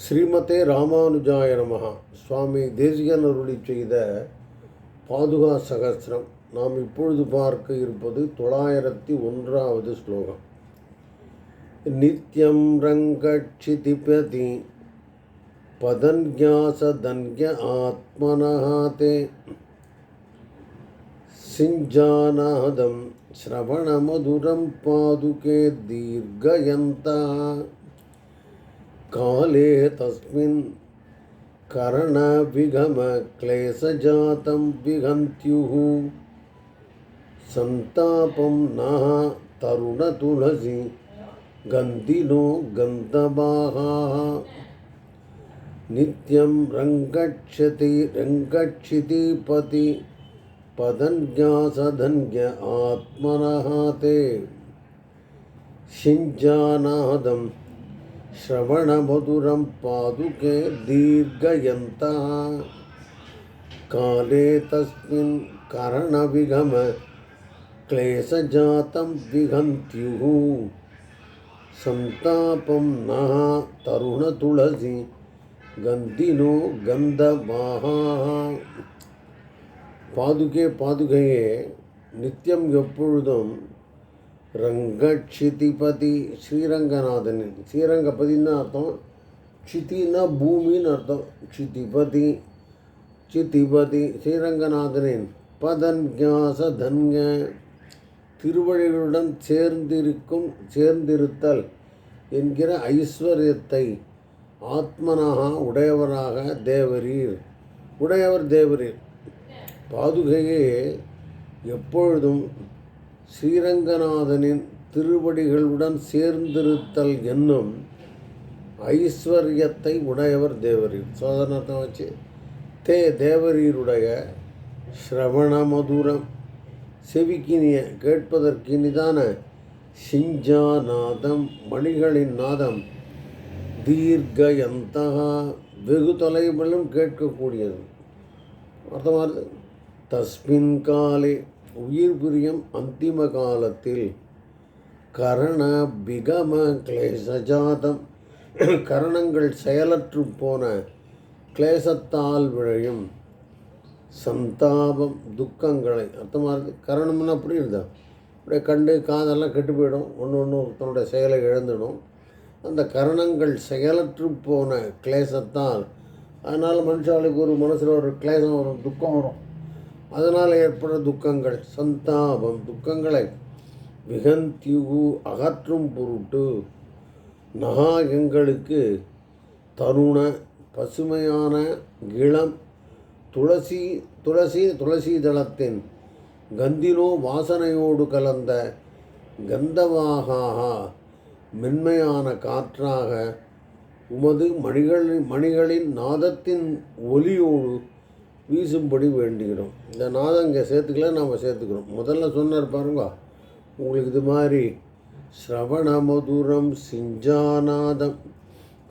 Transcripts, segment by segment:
ஸ்ரீமதே ராமானுஜாய நமஹா. சுவாமி தேசிகன் அருளி செய்த பாதுகா சகசிரம். நாம் இப்பொழுது பார்க்க இருப்பது தொள்ளாயிரத்தி ஒன்றாவது ஸ்லோகம். நித்யம் ரங்கட்சிதிபதி பதன்யாசதன்ய ஆத்மனஹாதே. சிஞ்சானாதம் ஸ்ரவணமதுரம் பாதுகே தீர்கயந்தா. काले तस्मिन् करणविगमक्लेशजातं विहन्त्युः। सन्तापं नः तरुणतुलसी गन्धिनो गन्धवाहाः नित्यं रङ्गक्षति रङ्गक्षितिपति पदन्यासधन्य आत्मनः ते। श्रवणमधुरं पादुके दीर्घयन्ता काले तस्मिन् करणविगम क्लेशजातं विहन्त्युः सन्तापं नः तरुणतुलसी ಗಂಧಿನೋ ಗಂಧವಾಹ ಪಾದುಕೆ ಪಾದುಗೆಯೇ ನಿತ್ಯಂ ரங்கக்ஷிதிபதி ஸ்ரீரங்கநாதனின். ஸ்ரீரங்கபதின்னு அர்த்தம் க்ஷிதினா பூமின்னு அர்த்தம். க்ஷிதிபதி சித்திபதி ஸ்ரீரங்கநாதனின். பதன்யாச தன்ய திருவழிகளுடன் சேர்ந்திருக்கும் சேர்ந்திருத்தல் என்கிற ஐஸ்வர்யத்தை ஆத்மனாக உடையவராக தேவரீர். உடையவர் தேவரீர். பாதுகையே எப்பொழுதும் ஸ்ரீரங்கநாதனின் திருவடிகளுடன் சேர்ந்திருத்தல் என்னும் ஐஸ்வர்யத்தை உடையவர் தேவரீர். சோதனத்தை வச்சு தே தேவரீருடைய ஸ்ரவண மதுரம். செவிக்கினிய கேட்பதற்கினிதான சிஞ்சாநாதம் மணிகளின் நாதம் தீர்க்கயந்தா வெகு தொலைவிலும் கேட்கக்கூடியது. அர்த்தமாக தஸ்மின் காலே உயிர் பிரியம் அந்திம காலத்தில் கரண பிகம கிளேசஜாதம். கரணங்கள் செயலற்று போன கிளேசத்தால் விழையும் சந்தாபம் துக்கங்களை. அர்த்தமாக இருக்குது கரணம்னு அப்படி இருந்தா அப்படியே கண்டு காதெல்லாம் கெட்டு போயிடும். ஒன்று ஒன்று ஒருத்தனோட செயலை இழந்துடும். அந்த கரணங்கள் செயலற்று போன கிளேசத்தால் அதனால் மனுஷாளுக்கு ஒரு மனசில் ஒரு கிளேசம் வரும் துக்கம் வரும். அதனால் ஏற்படுற துக்கங்கள். சந்தாபம் துக்கங்களை விகந்தியு அகற்றும் பொருட்டு நகா எங்களுக்கு தருண பசுமையான இளம் துளசி துளசி துளசி தளத்தின் கந்திலோ வாசனையோடு கலந்த கந்தவாகா மென்மையான காற்றாக உமது மணிகளின் மணிகளின் நாதத்தின் ஒலியோடு வீசும்படி வேண்டுகிறோம். இந்த நாதம் இங்கே சேர்த்துக்கல நாம் சேர்த்துக்கிறோம். முதல்ல சொன்னார் பாருங்க உங்களுக்கு இது மாதிரி ஸ்ரவண மதுரம் சிஞ்சாநாதம்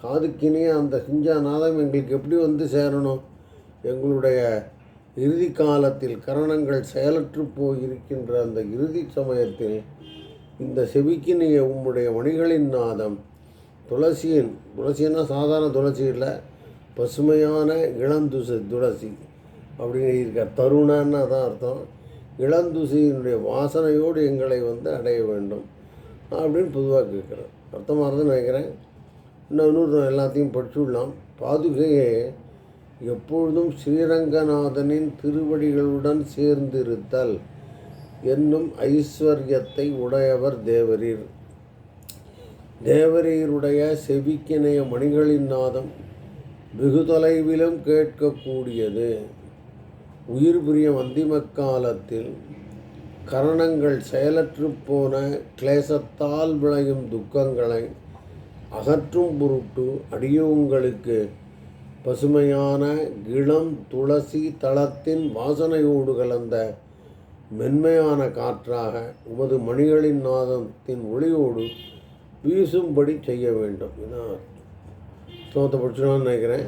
காதுக்கினே அந்த சிஞ்சாநாதம் எங்களுக்கு எப்படி வந்து சேரணும்? எங்களுடைய இறுதி காலத்தில் கரணங்கள் செயலற்று போயிருக்கின்ற அந்த இறுதி சமயத்தில் இந்த செவிக்கினிய உம்முடைய மணிகளின் நாதம் துளசியின் துளசின்னா சாதாரண துளசி இல்லை பசுமையான இளந்துசு துளசி. அப்படின்னு இருக்கார் தருணன்னு தான் அர்த்தம். இளந்துசியினுடைய வாசனையோடு எங்களை வந்து அடைய வேண்டும் அப்படின்னு பொதுவாக கேட்குறேன் அர்த்தமாகிறதுன்னு நினைக்கிறேன். இன்னும் இன்னொரு எல்லாத்தையும் படிச்சுடலாம் பாதுகையே எப்பொழுதும் ஸ்ரீரங்கநாதனின் திருவடிகளுடன் சேர்ந்திருத்தல் என்னும் ஐஸ்வர்யத்தை உடையவர் தேவரீர். தேவரீருடைய செவிக்கிணைய மணிகளின் நாதம் வெகு தொலைவிலும் கேட்கக்கூடியது. உயிர் புரிய வந்திம காலத்தில் கரணங்கள் செயலற்று போன கிளேசத்தால் விளையும் துக்கங்களை அகற்றும் பொருட்டு அடியோங்களுக்கு பசுமையான இளம் துளசி தளத்தின் வாசனையோடு கலந்த மென்மையான காற்றாக உமது மணிகளின் நாதத்தின் ஒளியோடு வீசும்படி செய்ய வேண்டும். இதான் ஸ்லோகத்தை படிச்சுனான்னு நினைக்கிறேன்.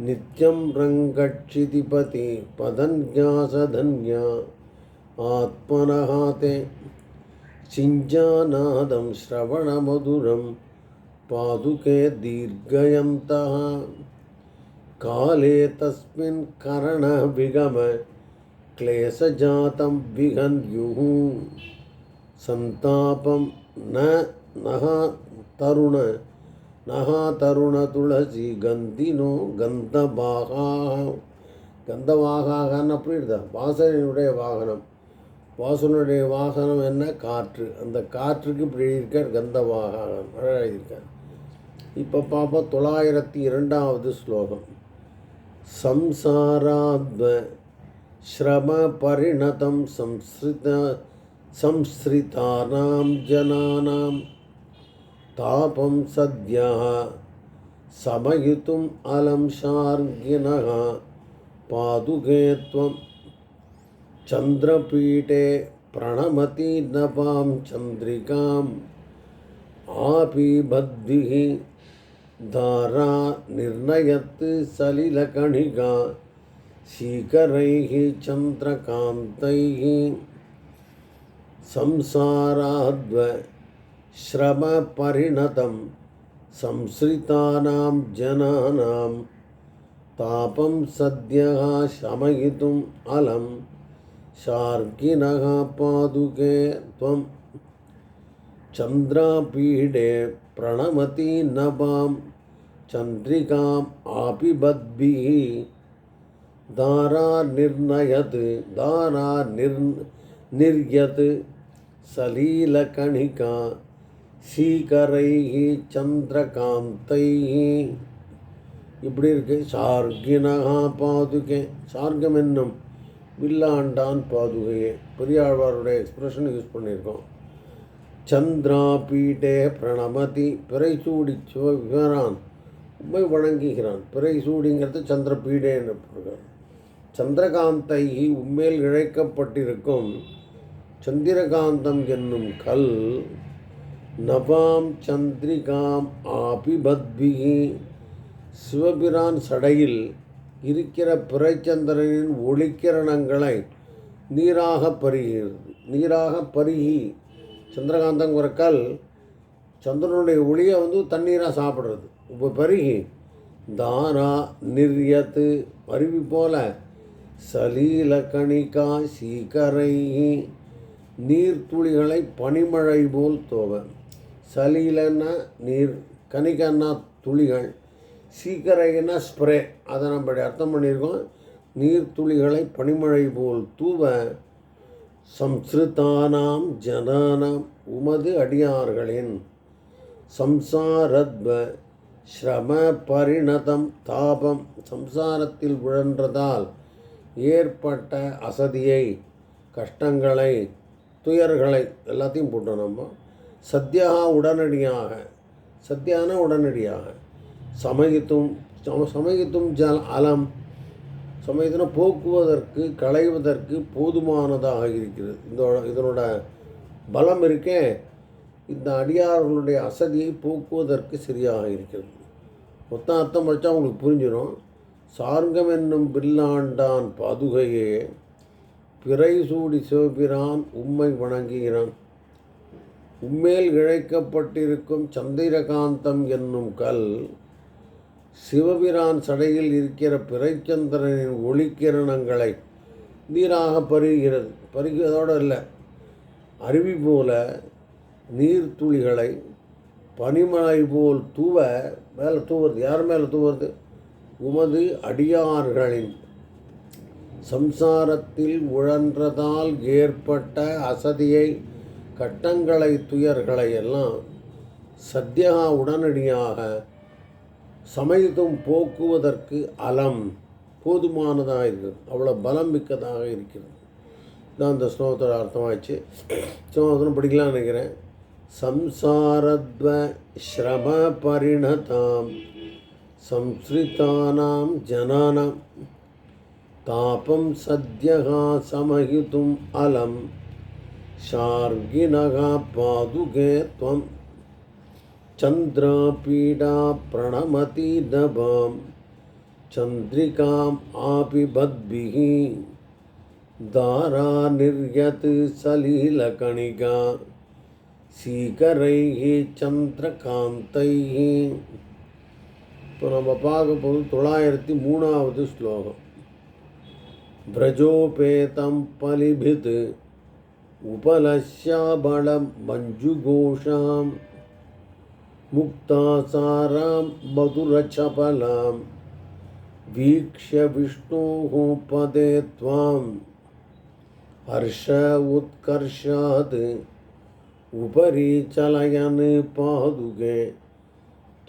नित्यं रङ्गक्षितिपति पदन्यासधन्या आत्मनहाते ते सिञ्जानादं श्रवणमधुरं पादुके दीर्घयन्तः। काले तस्मिन् विगम क्लेशजातं विहन्युः। सन्तापं न नः तरुण नः கந்தினோ கந்தபாகா கந்தவாகாகன்னு அப்படி இருந்தா வாசனுடைய வாகனம். வாசனுடைய வாகனம் என்ன? காற்று. அந்த காற்றுக்கு இப்படி எழுதியிருக்கார் கந்தவாகாகன் எழுதியிருக்கார். இப்போ பார்ப்போம் தொள்ளாயிரத்தி இரண்டாவது ஸ்லோகம். சம்சாராத்வ ஸ்ரம பரிணதம் சம்ஸ்ரித சம்ஸ்ரிதானாம் ஜனானாம் तापं सद्यः समयितुम् अलं शार्गिणः पादुके त्वं चन्द्रपीठे प्रणमति नपां चन्द्रिकाम् आपिबद्भिः धारा निर्णयत् सलिलकणिका शीकरैः चन्द्रकान्तैः संसाराद्व श्रमपरिणतं संसृतानां जनानां तापं सद्यः शमयितुम् अलं शार्किनः पादुके त्वं चन्द्रापीडे प्रणमति नभां चन्द्रिकाम् आपिबद्भिः दारा निर्णयत् दारा निर् निर्यत् सलीलकणिका சீகரைஹி சந்திரகாந்தைஹி. இப்படி இருக்கு. சார்கினகா பாதுகே. சார்கம் என்னும் வில்லாண்டான் பாதுகையே. பெரியாழ்வாருடைய எக்ஸ்பிரஷன் யூஸ் பண்ணியிருக்கோம். சந்திரா பீட்டே பிரணமதி பிறை சூடி சிவ விவரான் உண்மை வணங்குகிறான். பிறை சூடிங்கிறது சந்திர பீடேன்னு போட்டிருக்கார் சந்திரகாந்தை உண்மையில் இழைக்கப்பட்டிருக்கும் சந்திரகாந்தம் என்னும் கல் நபாம் சந்திரிகாம் ஆபிபத்பிகி. சிவபிரான் சடையில் இருக்கிற பிறைச்சந்திரனின் ஒளிக்கிரணங்களை நீராக பருகிறது நீராக பருகி சந்திரகாந்தங்கிற கல் சந்திரனுடைய ஒளியை வந்து தண்ணீராக சாப்பிட்றது. இப்போ பருகி தாரா நிர்யத்து அருவி போல சலீல கணிகா சீக்கரை நீர்த்துளிகளை பனிமழை போல் தோவன். சளியிலன்னா நீர் கணிகன்னா துளிகள் சீக்கரைன்னா ஸ்ப்ரே அதை நம்ம அர்த்தம் பண்ணியிருக்கோம். நீர்த்துளிகளை பனிமழை போல் தூவ சம்ஸ்ருதானாம் ஜனானாம் உமது அடியார்களின் சம்சாரத்வ ஸ்ரம பரிணதம் தாபம் சம்சாரத்தில் உழன்றதால் ஏற்பட்ட அசதியை கஷ்டங்களை துயர்களை எல்லாத்தையும் போட்டோம் நம்ம. சத்யா உடனடியாக சத்யான உடனடியாக. சமயத்தும் சம சமயத்தும் ஜல் அலம். சமயத்தின போக்குவதற்கு களைவதற்கு போதுமானதாக இருக்கிறது. இந்த இதனோட பலம் இருக்கே. இந்த அடியார்களுடைய அசதியை போக்குவதற்கு சரியாக இருக்கிறது. மொத்த அர்த்தம் படித்தா உங்களுக்கு புரிஞ்சிடும் சார்கம் என்னும் பில்லாண்டான் பதுகையே பிறை சூடி சிவபிரான் உம்மை வணங்குகிறான். உம்மேல் இழைக்கப்பட்டிருக்கும் சந்திரகாந்தம் என்னும் கல் சிவபிரான் சடையில் இருக்கிற பிறைச்சந்திரனின் ஒளிக்கிரணங்களை நீராக பருகிறது. பருகிறதோடு இல்லை. அருவி போல நீர்த்துளிகளை பனிமழை போல் தூவ மேலே தூவுறது. யார் மேலே தூவுறது? உமது அடியார்களின். சம்சாரத்தில் உழன்றதால் ஏற்பட்ட அசதியை கட்டங்களை துயர்களை எல்லாம் சத்யகா உடனடியாக சமைத்தும் போக்குவதற்கு அலம் போதுமானதாக இருக்குது அவ்வளோ பலம் மிக்கதாக இருக்கிறது. தான் அந்த ஸ்லோகத்தோட அர்த்தமாச்சு ஸ்லோகத்தில் படிக்கலாம் நினைக்கிறேன். சம்சாரத்வ ஸ்ரம பரிணதாம் சம்ஸ்ரிதானாம் ஜனானாம் தாபம் சத்யகா சமயுதும் அலம். शार्गिणः पादुके त्वं चन्द्रापीडा प्रणमति नभां चन्द्रिकाम् आपिबद्भिः दारा निर्यत् सलिलकणिका சீகரைः சந்திரகாந்தைः இப்போ நம்ம பார்க்க போது தொள்ளாயிரத்தி மூணாவது ஸ்லோகம் व्रजोपेतं फलिभित् उपलस्याबलं मञ्जुघोषां मुक्तासारां मधुरचपलां वीक्ष्य विष्णोः पदे त्वां हर्ष उत्कर्षात् उपरि चलयन् पादुके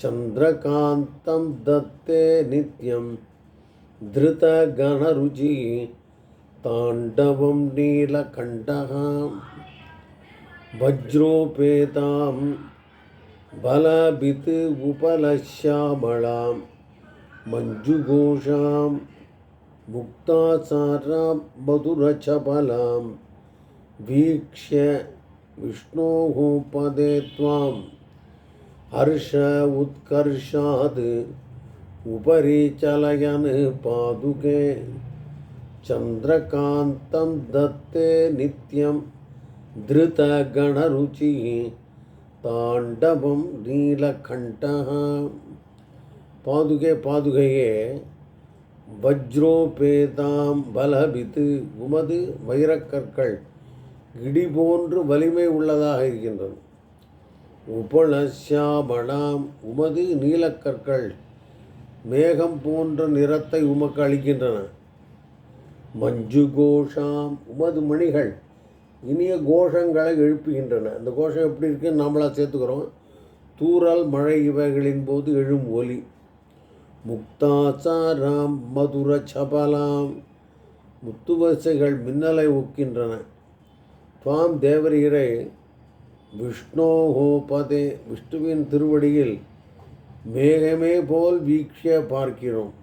चन्द्रकान्तं दत्ते नित्यं धृतगणरुचिः ताण्डवं नीलकण्ठः वज्रोपेतां, बलभित् उपलश्यामलां, मञ्जुघोषां मुक्तासारां वीक्ष्य विष्णोः पदे त्वां, हर्ष उत्कर्षात् उपरि चलयन् पादुके। चन्द्रकान्तं दत्ते नित्यं धृतगणरुचिः தாண்டவம் நீலகண்டः பாதுகே பாதுகையே வஜ்ரோபேதாம் பலபித்து உமது வைரக்கற்கள் இடி போன்று வலிமை உள்ளதாக இருக்கின்றன உபலசியாமணாம் உமது நீலக்கற்கள் மேகம் போன்ற நிறத்தை உமக்கு அளிக்கின்றன மஞ்சு கோஷாம் உமது மணிகள் இனிய கோஷங்களை எழுப்புகின்றன. அந்த கோஷம் எப்படி இருக்குன்னு நாமளாக சேர்த்துக்கிறோம். தூறல் மழை இவைகளின் போது எழும் ஒலி. முக்தாசாராம் மதுர சபலாம். முத்துவரிசைகள் மின்னலை ஒக்கின்றன துவாம் தேவரீரை விஷ்ணோஹோ பதே. விஷ்ணுவின் திருவடியில் மேகமே போல் வீக்ஷ பார்க்கிறோம்.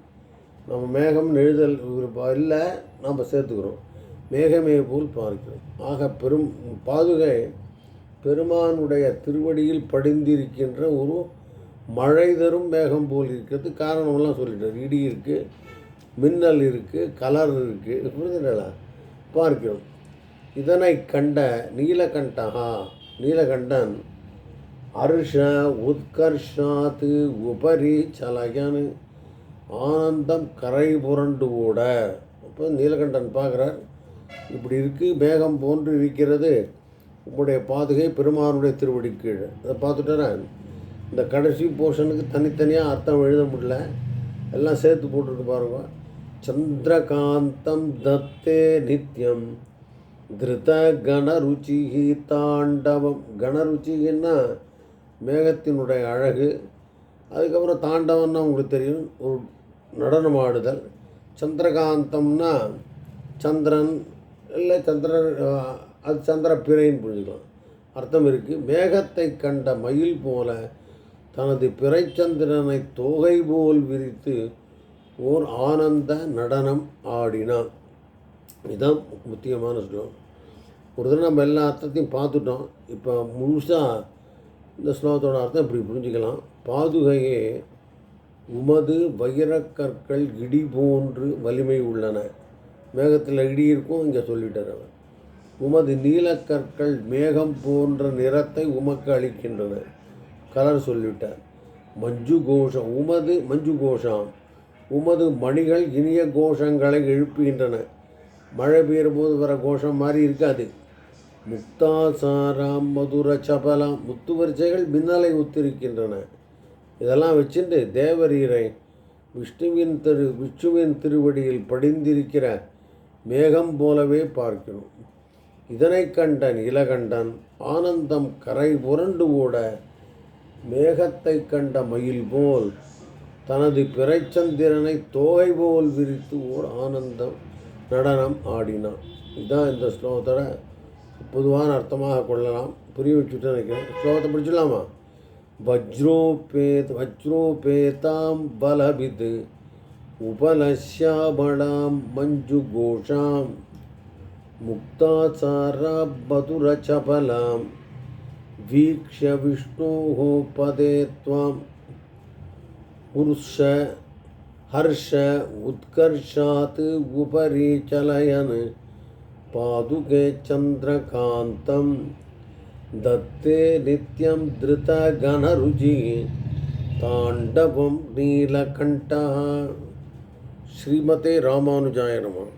நம்ம மேகம் எழுதல் இல்லை நம்ம சேர்த்துக்கிறோம். மேகமே போல் பார்க்கிறோம். ஆக பெரும் பாதுகை பெருமானுடைய திருவடியில் படிந்திருக்கின்ற ஒரு மழை தரும் மேகம் போல் இருக்கிறது. காரணமெல்லாம் சொல்லிட்டார். இடி இருக்குது மின்னல் இருக்குது கலர் இருக்குது புரிஞ்சுங்களா பார்க்கிறோம். இதனை கண்ட நீலகண்டகா நீலகண்டன் அருஷ உத்கர்ஷாத்து உபரி சலயன். ஆனந்தம் கரை புரண்டு ஓட. அப்போ நீலகண்டன் பார்க்குறார் இப்படி இருக்குது மேகம் போன்று இருக்கிறது. உங்களுடைய பாதுகை பெருமானுடைய திருவடி கீழே. அதை பார்த்துட்டேன்னா இந்த கடைசி போர்ஷனுக்கு தனித்தனியாக அர்த்தம் எழுத முடியல. எல்லாம் சேர்த்து போட்டுட்டு பாருங்க. சந்திரகாந்தம் தத்தே நித்யம் திருத கணருச்சிகி தாண்டவம். கணருச்சிகின்னா மேகத்தினுடைய அழகு. அதுக்கப்புறம் தாண்டவம்னா உங்களுக்கு தெரியும். ஒரு நடனம் ஆடுதல் சந்திரகாந்தம்னா சந்திரன் இல்லை சந்திரன் அது சந்திர பிறைன்னு புரிஞ்சுக்கலாம். அர்த்தம் இருக்குது மேகத்தை கண்ட மயில் போல தனது பிறைச்சந்திரனை தோகை போல் விரித்து ஓர் ஆனந்த நடனம் ஆடினான். இதுதான் முக்கியமான ஸ்லோகம். ஒரு தடவை நம்ம எல்லா அர்த்தத்தையும் பார்த்துட்டோம். இப்போ முழுசாக இந்த ஸ்லோகத்தோட அர்த்தம் இப்படி புரிஞ்சுக்கலாம். பாதுகையே உமது வைரக்கற்கள் இடி போன்று வலிமை உள்ளன. மேகத்தில் இடி இருக்கும் இங்கே சொல்லிட்டார் அவர். உமது நீலக்கற்கள் மேகம் போன்ற நிறத்தை உமக்கு அளிக்கின்றன. கலர் சொல்லிட்டார் மஞ்சு கோஷம் உமது மஞ்சு கோஷம். உமது மணிகள் இனிய கோஷங்களை எழுப்புகின்றன. மழை பெய்யும் போது வர கோஷம் மாதிரி இருக்காது. முக்தாசாராம் மதுர சபலம் முத்து வரிசைகள் மின்னலை ஒத்திருக்கின்றன. இதெல்லாம் வச்சுட்டு தேவரீரை விஷ்ணுவின் திரு விஷ்ணுவின் திருவடியில் படிந்திருக்கிற மேகம் போலவே பார்க்கிறோம். இதனை கண்டன் இலகண்டன் ஆனந்தம் கரை புரண்டு ஓட மேகத்தை கண்ட மயில் போல் தனது பிறைச்சந்திரனை தோகை போல் விரித்து ஓர் ஆனந்தம் நடனம் ஆடினான். இதுதான் இந்த ஸ்லோகத்தோட பொதுவான அர்த்தமாக கொள்ளலாம். புரிய வச்சுட்டு நினைக்கிறேன். ஸ்லோகத்தை படிச்சிடலாமா? वज्रोपेत वज्रोपेतां बलभिद् उपलश्यामणां मञ्जुघोषां मुक्ताचाराबधुरचपलां वीक्ष्य विष्णोः पदे त्वां, पुरुष हर्ष उत्कर्षात् उपरि चलयन्, पादुके चन्द्रकान्तम् दत्ते नित्यं धृतगणरुचिः ताण्डवं नीलकण्ठः श्रीमते रामानुजाय नमः